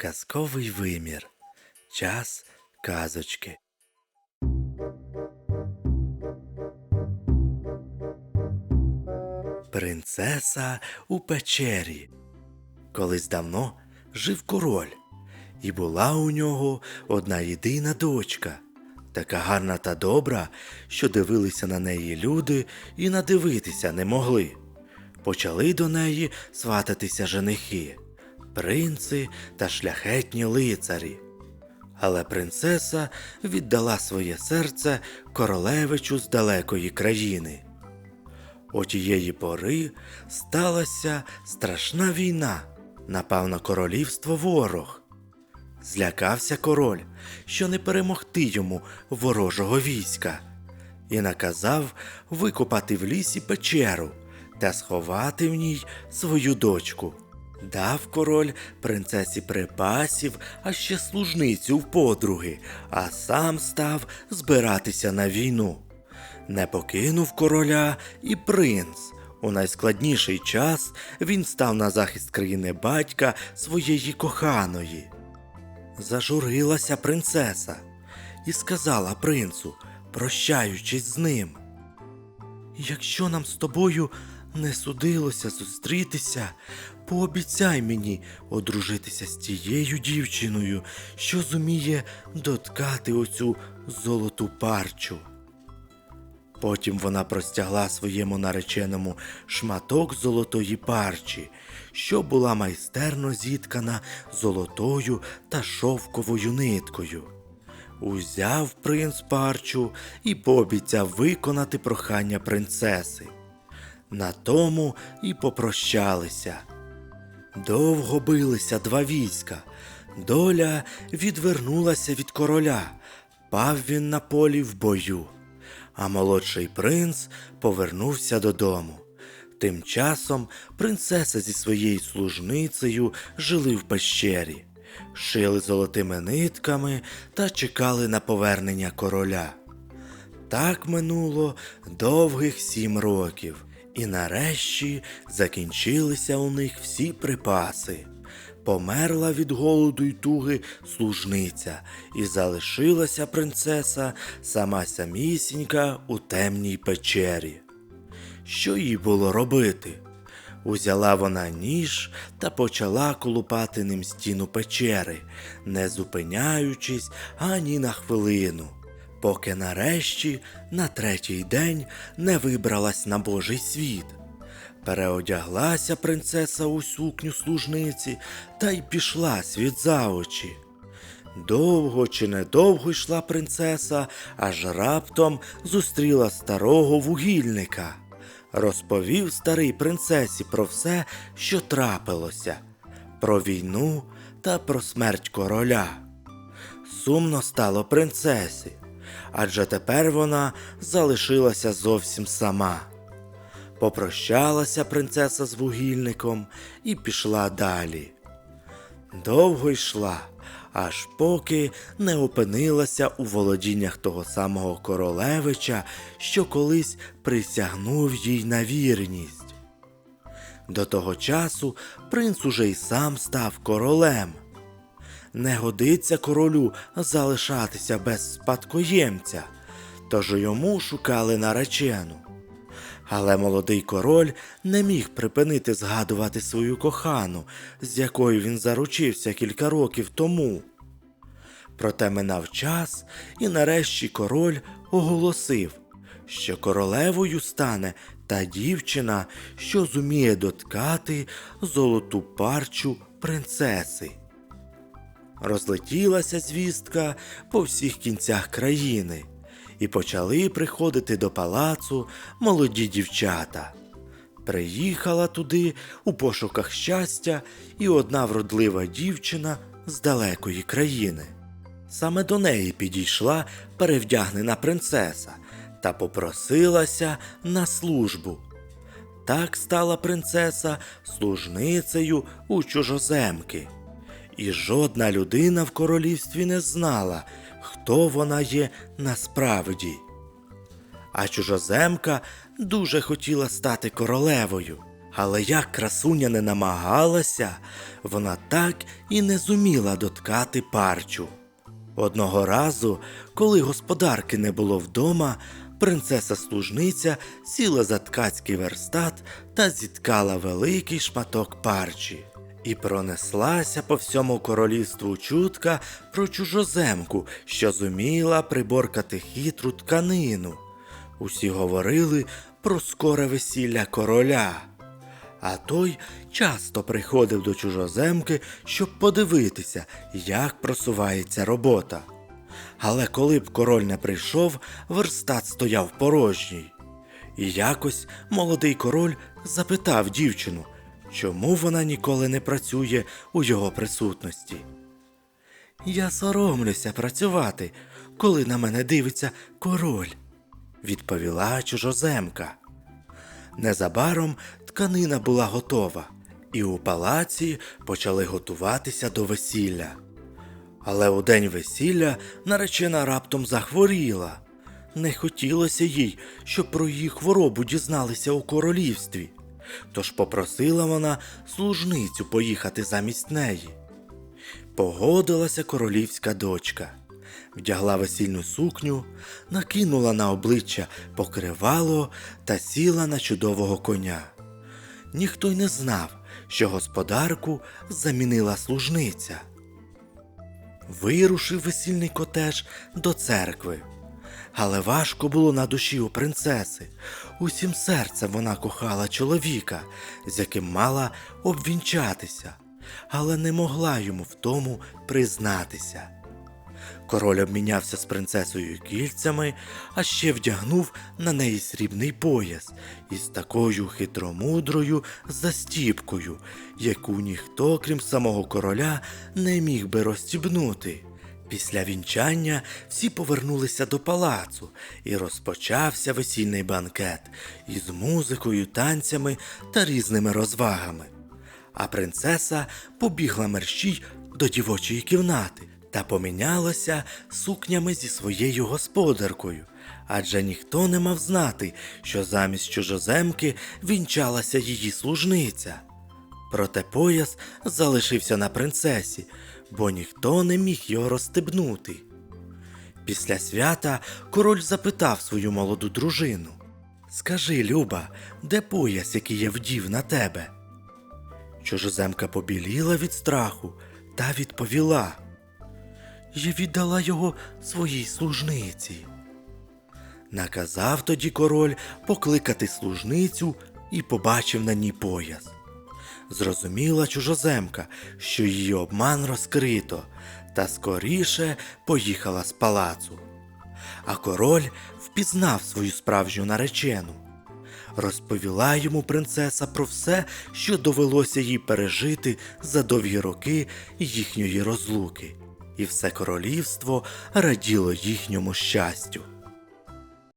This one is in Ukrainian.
Казковий вимір. Час казочки. Принцеса у печері. Колись давно жив король, і була у нього одна єдина дочка, така гарна та добра, що дивилися на неї люди і надивитися не могли. Почали до неї свататися женихи, принци та шляхетні лицарі. Але принцеса віддала своє серце королевичу з далекої країни. Отієї пори сталася страшна війна, напав на королівство ворог. Злякався король, що не перемогти йому ворожого війська, і наказав викопати в лісі печеру та сховати в ній свою дочку. Дав король принцесі припасів, а ще служницю в подруги, а сам став збиратися на війну. Не покинув короля і принц. У найскладніший час він став на захист країни батька своєї коханої. Зажурилася принцеса і сказала принцу, прощаючись з ним. Якщо нам з тобою не судилося зустрітися, пообіцяй мені одружитися з тією дівчиною, що зуміє доткати оцю золоту парчу. Потім вона простягла своєму нареченому шматок золотої парчі, що була майстерно зіткана золотою та шовковою ниткою. Узяв принц парчу і пообіцяв виконати прохання принцеси. На тому і попрощалися. Довго билися два війська. Доля відвернулася від короля. Пав він на полі в бою а молодший принц повернувся додому. Тим часом принцеса зі своєю служницею жили в пещері, шили золотими нитками та чекали на повернення короля. Так минуло довгих сім років, і нарешті закінчилися у них всі припаси. Померла від голоду й туги служниця, і залишилася принцеса сама самісінька у темній печері. Що їй було робити? Узяла вона ніж та почала колупати ним стіну печери, не зупиняючись ані на хвилину, поки нарешті на третій день не вибралась на Божий світ. Переодяглася принцеса у сукню служниці та й пішла світ за очі. Довго чи недовго йшла принцеса, аж раптом зустріла старого вугільника. Розповів старий принцесі про все, що трапилося, про війну та про смерть короля. Сумно стало принцесі, адже тепер вона залишилася зовсім сама. Попрощалася принцеса з вугільником і пішла далі. Довго йшла, аж поки не опинилася у володіннях того самого королевича, що колись присягнув їй на вірність. До того часу принц уже й сам став королем. Не годиться королю залишатися без спадкоємця, тож йому шукали наречену. Але молодий король не міг припинити згадувати свою кохану, з якою він заручився кілька років тому. Проте минав час, і нарешті король оголосив, що королевою стане та дівчина, що зуміє доткати золоту парчу принцеси. Розлетілася звістка по всіх кінцях країни і почали приходити до палацу молоді дівчата. Приїхала туди у пошуках щастя і одна вродлива дівчина з далекої країни. Саме до неї підійшла перевдягнена принцеса та попросилася на службу. Так стала принцеса служницею у чужоземки, і жодна людина в королівстві не знала, хто вона є насправді. А чужоземка дуже хотіла стати королевою, Але як красуня не намагалася, вона так і не зуміла доткати парчу. Одного разу, коли господарки не було вдома, принцеса-служниця сіла за ткацький верстат та зіткала великий шматок парчі. І пронеслася по всьому королівству чутка про чужоземку, що зуміла приборкати хитру тканину. Усі говорили про скоре весілля короля. А той часто приходив до чужоземки, щоб подивитися, як просувається робота. Але коли б король не прийшов, верстат стояв порожній. І якось молодий король запитав дівчину, чому вона ніколи не працює у його присутності. Я соромлюся працювати, коли на мене дивиться король, відповіла чужоземка. Незабаром тканина була готова, і у палаці почали готуватися до весілля. Але у день весілля наречена раптом захворіла. Не хотілося їй, щоб про її хворобу дізналися у королівстві. Тож попросила вона служницю поїхати замість неї. Погодилася королівська дочка, вдягла весільну сукню, накинула на обличчя покривало та сіла на чудового коня. Ніхто й не знав, що господарку замінила служниця. Вирушив весільний котеж до церкви. Але важко було на душі у принцеси. Усім серцем вона кохала чоловіка, з яким мала обвінчатися, але не могла йому в тому признатися. Король обмінявся з принцесою кільцями, а ще вдягнув на неї срібний пояс із такою хитромудрою застіпкою, яку ніхто, крім самого короля, не міг би розстібнути. Після вінчання всі повернулися до палацу, і розпочався весільний банкет із музикою, танцями та різними розвагами. А принцеса побігла мерщій до дівочої кімнати та помінялася сукнями зі своєю господаркою, адже ніхто не мав знати, що замість чужоземки вінчалася її служниця. Проте пояс залишився на принцесі, бо ніхто не міг його розстебнути. Після свята король запитав свою молоду дружину Скажи, Люба, де пояс, який я вдів на тебе? Чужоземка побіліла від страху та відповіла Я віддала його своїй служниці. Наказав тоді король покликати служницю і побачив на ній пояс. Зрозуміла чужоземка, що її обман розкрито, та скоріше поїхала з палацу. А король впізнав свою справжню наречену. Розповіла йому принцеса про все, що довелося їй пережити за довгі роки їхньої розлуки, і все королівство раділо їхньому щастю.